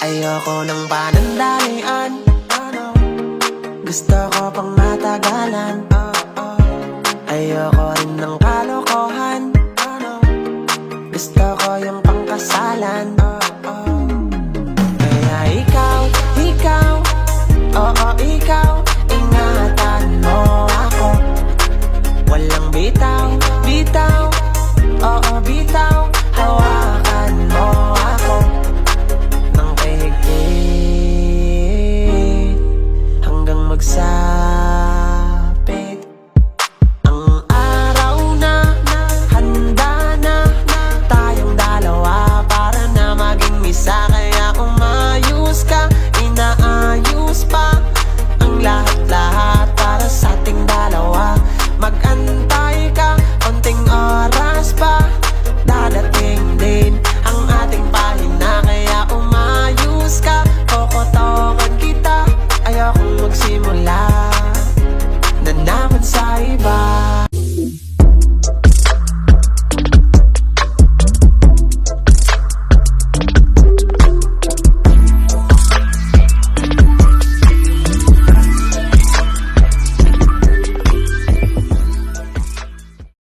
Ayoko ng panandalian. Gusto ko pang matagalan. Ayoko rin ng kalokohan. Gusto ko yung pangkasalan Side.